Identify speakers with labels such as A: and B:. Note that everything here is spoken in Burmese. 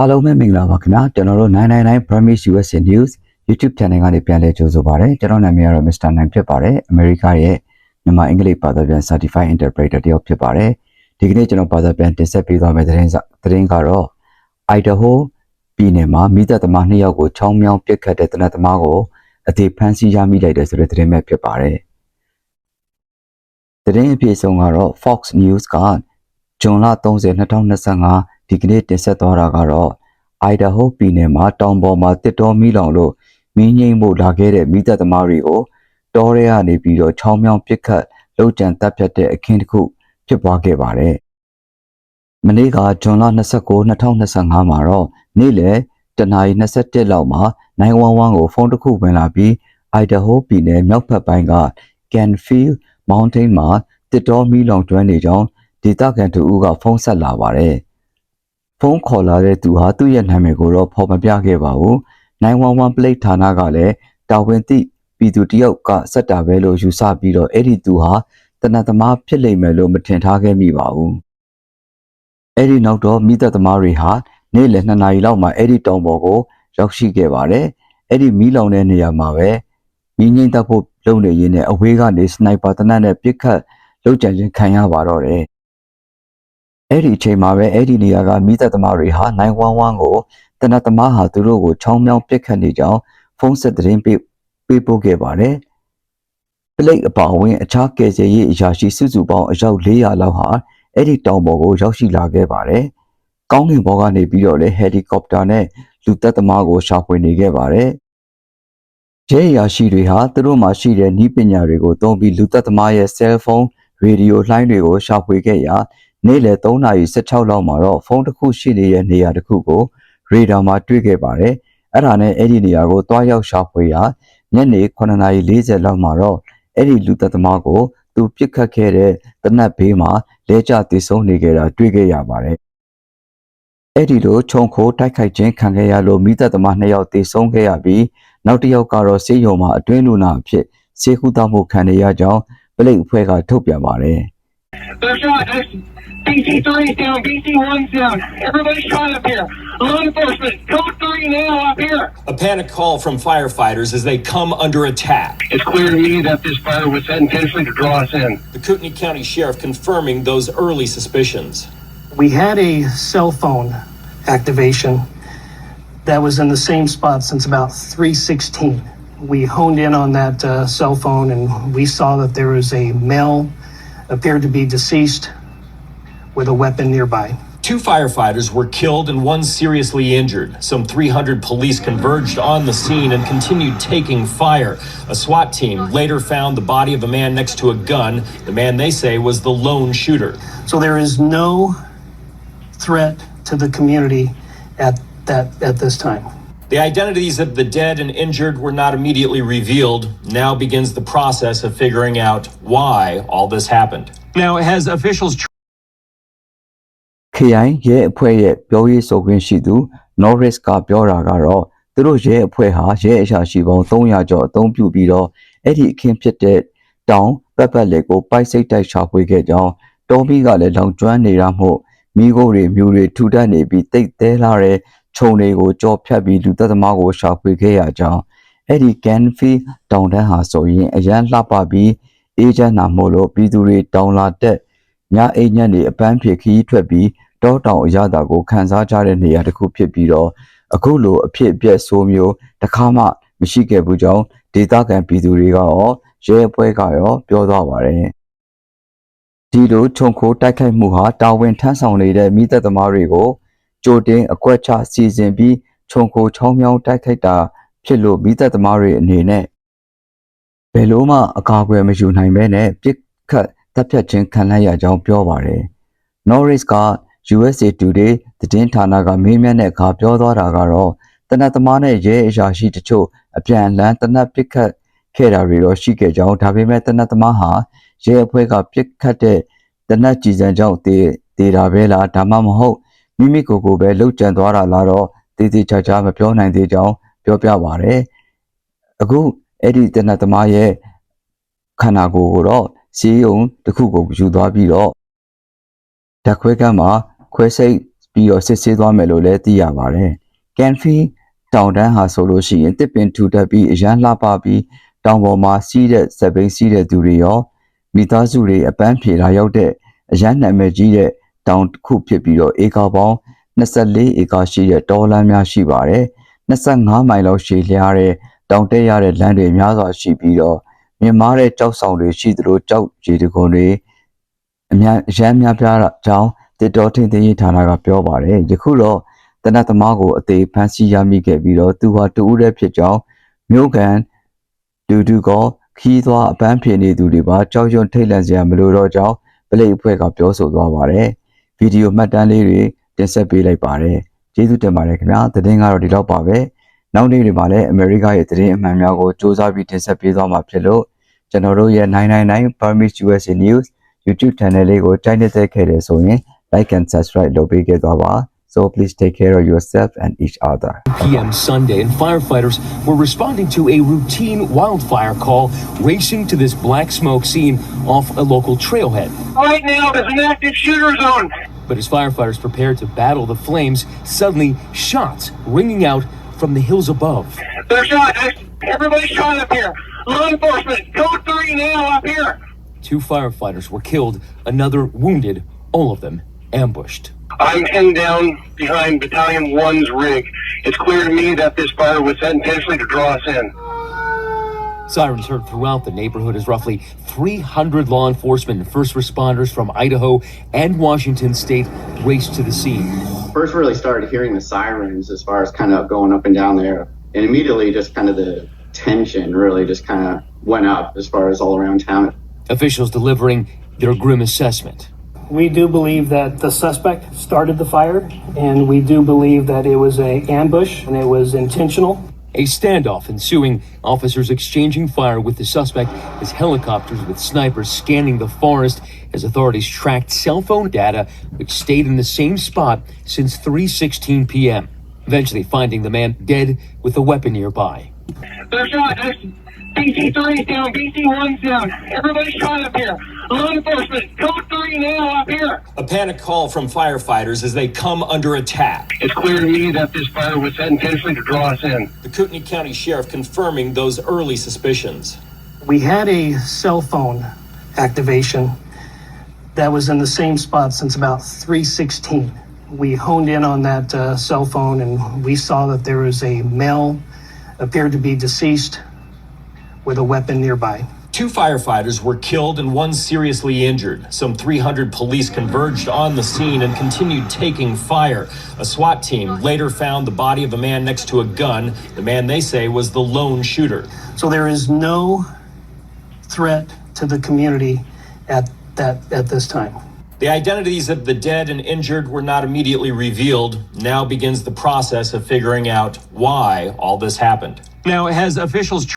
A: အားလုံးပဲမင်္ဂလာပါခင်ဗျာကျွန်တော်တို့999 Promise USA News YouTube channel ကနေပြန်လည်ကြိုဆိုပါရစေကျွန်တော်နာမည်ကတော့ Mr. 9ဖြစ်ပါတယ်အမေရိကရဲ့မြန်မာအင်္ဂလိပ်ဘာသာပြန် Certified Interpreter တယောက်ဖြစ်ပါတယ်ဒီကနေ့ကျွန်တော်ဘာသာပြန်တင်ဆက်ပေးသွားမယ့်သတင်းစသတင်းကတော့ Idaho ပြည်နယ်မှာမိသက်သမားနှစ်ယောက်ကိုချောင်းမြောင်းပစ်ခတ်တဲ့တနတ်သမားကိုအသေးဖမ်းဆီးရမိလိုက်တဲ့ဆိုတဲ့သတင်းပဲဖြစ်ပါတယ်သတင်းအပြည့်အစုံကတော့ Fox News ကဇွန်လ30 2025 ဒီကနေ့တင်ဆက်သွားတာကတော့ Idaho ပြည်နယ်မှာတောင်ပေါ်မှာတစ်တော်မီးလောင်လို့မီးငိမ့်မှုလာခဲ့တဲ့မိသက်သမားတွေကိုတောထဲကနေပြီးတော့ချောင်းမြောင်းပစ်ခတ်လှုပ်ကြံတပ်ဖြတ်တဲ့အခင်းတစ်ခုဖြစ်ပွားခဲ့ပါတယ်။မနေ့ကဇွန်လ29 2025မှာတော့နေ့လယ်တနာရီ27လောက်မှာ911ကိုဖုန်းတစ်ခုဝင်လာပြီး Idaho ပြည်နယ်မြောက်ဘက်ပိုင်းက Canfield Mountain မှာတစ်တော်မီးလောင်ကျွမ်းနေကြောင်းဒေသခံတူဦးကဖုန်းဆက်လာပါတယ်။ ဖုန်းခေါ်လာတဲ့သူဟာသူ့ရဲ့နာမည်ကိုတော့ဖော်မပြခဲ့ပါဘူး။911 plate ဌာနကလည်းတာဝန်သိပြည်သူတယောက်ကဆက်တာပဲလို့ယူဆပြီးတော့အဲ့ဒီသူဟာတနတ်သမားဖြစ်လိမ့်မယ်လို့မထင်ထားခဲ့မိပါဘူး။အဲ့ဒီနောက်တော့မိသက်သမားတွေဟာနေ့လယ်2နာရီလောက်မှာအဲ့ဒီတောင်ပေါ်ကိုရောက်ရှိခဲ့ပါတယ်။အဲ့ဒီမီးလောင်တဲ့နေရာမှာပဲမီးငိမ့်တက်ဖို့လုပ်နေရင်းနဲ့အဝေးကနေစနိုက်ပါတနတ်နဲ့ပစ်ခတ်လုပ်ကြံခြင်းခံရပါတော့တယ်။ အဲ့ဒီအချိန်မှာပဲအဲ့ဒီနေရာကမိသက်သမားတွေဟာ911ကိုတနတ်သမားဟာသူတို့ကိုချောင်းမြောင်းပစ်ခတ်နေကြောင်းဖုန်းဆက်သတင်းပေးပေးပို့ခဲ့ပါတယ်။ပလိတ်အပါအဝင်အခြားကယ်ဆယ်ရေးအရာရှိစုစုပေါင်းအယောက်400လောက်ဟာအဲ့ဒီတောင်ပေါ်ကိုရောက်ရှိလာခဲ့ပါတယ်။ကောင်းကင်ဘော်ကနေပြီးတော့လေဟယ်လီကော်ပတာနဲ့လူသက်သမားကိုရှာဖွေနေခဲ့ပါတယ်။ရဲအရာရှိတွေဟာသူတို့မှာရှိတဲ့ဤပညာတွေကိုသုံးပြီးလူသက်သမားရဲ့ဆဲလ်ဖုန်းရေဒီယိုလှိုင်းတွေကိုရှာဖွေခဲ့ရာ နေ့လယ်3:16လောက်မှာတော့ဖုန်းတစ်ခုရှိနေတဲ့နေရာတစ်ခုကိုရေဒါမှာတွေ့ခဲ့ပါတယ်။အဲ့ဒါနဲ့အဲ့ဒီနေရာကိုတွားရောက်ရှာဖွေရာညနေ9:40လောက်မှာတော့အဲ့ဒီလူသက်သမားကိုသူပြစ်ခတ်ခဲ့တဲ့တနတ်ဘေးမှာလဲကျတည်ဆုံးနေကြတာတွေ့ခဲ့ရပါတယ်။အဲ့ဒီလိုခြုံခိုးတိုက်ခိုက်ခြင်းခံခဲ့ရလို့မိသက်သမားနှစ်ယောက်တည်ဆုံးခဲ့ရပြီးနောက်တစ်ယောက်ကတော့ဆေးရုံမှာအတွင်းလူနာအဖြစ်ဆေးကုသမှုခံနေရကြောင်းပလိတ်အဖွဲ့ကထုတ်ပြန်ပါတယ်။
B: They're shot. BC 3 is down. BC 1 is down. Everybody's shot up here. Law enforcement, code 3 now up here.
C: A panic call from firefighters as they come under attack.
B: It's clear to me that this fire was set intentionally to draw us in.
C: The Kootenai County Sheriff confirming those early suspicions.
D: We had a cell phone activation that was in the same spot since about 316. We honed in on that uh, cell phone and we saw that there was a male appeared to be deceased with a weapon nearby.
C: Two firefighters were killed and one seriously injured. Some 300 police converged on the scene and continued taking fire. A SWAT team later found the body of a man next to a gun. The man they say was the lone shooter.
D: So there is no threat to the community at that at this time.
C: The identities of the dead and injured were not immediately revealed. Now begins the process of figuring out why all this happened.
E: Now, has officials
A: KI ရဲ့အဖွဲ့ရဲ့ပြောရေးဆိုခွင့်ရှိသူ Norris ကပြောတာကတော့သူတို့ရဲ့အဖွဲ့ဟာရဲ့အရာရှိပေါင်း300ကျော်အသုံးပြုပြီးတော့အဲ့ဒီအခင်းဖြစ်တဲ့တောင်ပတ်ပတ်လက်ကိုပိုက်စိတ်တိုက်ရှာဖွေခဲ့ကြောင်းတောမီကလည်းလောင်ကျွမ်းနေတာမို့မိခိုးတွေမြူတွေထူထပ်နေပြီးတိတ်သေးလာတဲ့ခြုံတွေကိုကြော်ဖြတ်ပြီးလူသက်သမားကိုရှာဖွေခဲ့ရကြောင်းအဲ့ဒီ Canfi တောင်တန်းဟာဆိုရင်အရန်လှပပြီးအေးချမ်းနာမို့လို့ပြည်သူတွေတောင်လာတက်ညအိမ်ညက်တွေအပန်းဖြေခီးထွက်ပြီး တောတောင်အရသာကိုခန်းစားကြတဲ့နေရာတစ်ခုဖြစ်ပြီးတော့အခုလိုအဖြစ်အပျက်ဆိုးမျိုးတစ်ခါမှမရှိခဲ့ဘူးကြောင်းဒေသခံပြည်သူတွေကရောရဲအဖွဲ့ကရောပြောသွားပါတယ်ဒီလိုခြုံခိုးတိုက်ခိုက်မှုဟာတာဝန်ထမ်းဆောင်နေတဲ့မိသက်သမားတွေကိုကြိုတင်အကွက်ချစီစဉ်ပြီးခြုံခိုးချောင်းမြောင်းတိုက်ခိုက်တာဖြစ်လို့မိသက်သမားတွေအနေနဲ့ဘယ်လို့မှအကာအကွယ်မယူနိုင်ဘဲနဲ့ပြစ်ခတ်တပ်ဖြတ်ခြင်းခံလိုက်ရကြောင်းပြောပါတယ် Norris က USA Today သတင်းဌာနကမေးမြန်းတဲ့အခါပြောသွားတာကတော့တနတ်သမားနဲ့ရဲအရာရှိတချို့အပြန်အလှန်တနတ်ပစ်ခတ်ခဲ့တာတွေတော့ရှိခဲ့ကြောင်းဒါပေမဲ့တနတ်သမားဟာရဲအဖွဲ့ကပစ်ခတ်တဲ့တနတ်ကြည်စံကြောင့်တေးတေးတာပဲလားဒါမှမဟုတ်မိမိကိုယ်ကိုယ်ပဲလှုပ်ကြံသွားတာလားတော့တေးသေးချာချာမပြောနိုင်သေးကြောင်းပြောပြပါရယ်အခုအဲ့ဒီတနတ်သမားရဲ့ခန္ဓာကိုယ်ကိုတော့စီးယုံတစ်ခုကိုယူသွားပြီးတော့ဓာတ်ခွဲကမ်းမှာ ခွဲစိတ်ပြီးတော့စစ်ဆေးသွားမယ်လို့လည်းသိရပါတယ်။ကန်ဖီတောင်တန်းဟာဆိုလို့ရှိရင်တစ်ပင်ထူထပ်ပြီးအရန်လှပပြီးတောင်ပေါ်မှာစီးတဲ့စက်ဘိန်းစီးတဲ့သူတွေရောမိသားစုတွေအပန်းဖြေလာရောက်တဲ့အရန်နာမည်ကြီးတဲ့တောင်တစ်ခုဖြစ်ပြီးတော့ဧကပေါင်း24ဧကရှိတဲ့တောလမ်းများရှိပါတယ်။25မိုင်လောက်ရှည်လျားတဲ့တောင်တက်ရတဲ့လမ်းတွေများစွာရှိပြီးတော့မြင်မာတဲ့ကြောက်ဆောင်တွေရှိသလိုကြောက်ရည်တကွန်တွေအများအရန်များပြားတာကြောင်း တစ်တော်ထင်ထင်ရေးဌာနကပြောပါတယ်။ယခုတော့တနတ်သမားကိုအသေးဖမ်းဆီးရမိခဲ့ပြီးတော့သူဟာတူဦးတဲ့ဖြစ်ကြောင်းမြို့ကန်လူတူကခီးသွားအပန်းဖြေနေသူတွေပါကြောက်ရွံ့ထိတ်လန့်စရာမလိုတော့ကြောင်းပလိတ်အဖွဲ့ကပြောဆိုသွားပါတယ်။ဗီဒီယိုမှတ်တမ်းလေးတွေတင်ဆက်ပေးလိုက်ပါတယ်။ကျေးဇူးတင်ပါတယ်ခင်ဗျာ။သတင်းကတော့ဒီလောက်ပါပဲ။နောက်နေ့တွေမှာလည်းအမေရိကရဲ့သတင်းအမှန်များကိုစူးစမ်းပြီးတင်ဆက်ပေးသွားမှာဖြစ်လို့ကျွန်တော်တို့ရဲ့999 Permit USA News YouTube channel လေးကိုကြိုက်နေတဲ့ခဲ့တယ်ဆိုရင် like and subscribe Lobige Dawa. So please take care of yourself and each other.
E: PM Sunday, and firefighters were responding to a routine wildfire call, racing to this black smoke scene off a local trailhead.
B: Right now, there's an active shooter zone.
E: But as firefighters prepared to battle the flames, suddenly shots ringing out from the hills above.
B: They're shot. Everybody's shot up here. Law enforcement, code three now up here.
E: Two firefighters were killed, another wounded, all of them ambushed.
B: I'm pinned down behind Battalion 1's rig. It's clear to me that this fire was set intentionally to draw us in.
E: Sirens heard throughout the neighborhood as roughly 300 law enforcement and first responders from Idaho and Washington state raced to the scene.
F: first really started hearing the sirens as far as kind of going up and down there and immediately just kind of the tension really just kind of went up as far as all around town
E: Officials delivering their grim assessment.
D: We do believe that the suspect started the fire, and we do believe that it was a ambush and it was intentional.
E: A standoff ensuing, officers exchanging fire with the suspect as helicopters with snipers scanning the forest as authorities tracked cell phone data which stayed in the same spot since 3:16 p.m. Eventually finding the man dead with a weapon nearby.
B: They're shot. BC3 down. BC1's down. Everybody's shot up here. Law enforcement, code three now up here.
C: A panic call from firefighters as they come under attack.
B: It's clear to me that this fire was set intentionally to draw us in.
C: The Kootenai County Sheriff confirming those early suspicions.
D: We had a cell phone activation that was in the same spot since about 316. We honed in on that uh, cell phone and we saw that there was a male appeared to be deceased with a weapon nearby.
C: Two firefighters were killed and one seriously injured. Some 300 police converged on the scene and continued taking fire. A SWAT team later found the body of a man next to a gun. The man they say was the lone shooter.
D: So there is no threat to the community at that at this time.
C: The identities of the dead and injured were not immediately revealed. Now begins the process of figuring out why all this happened. Now, has officials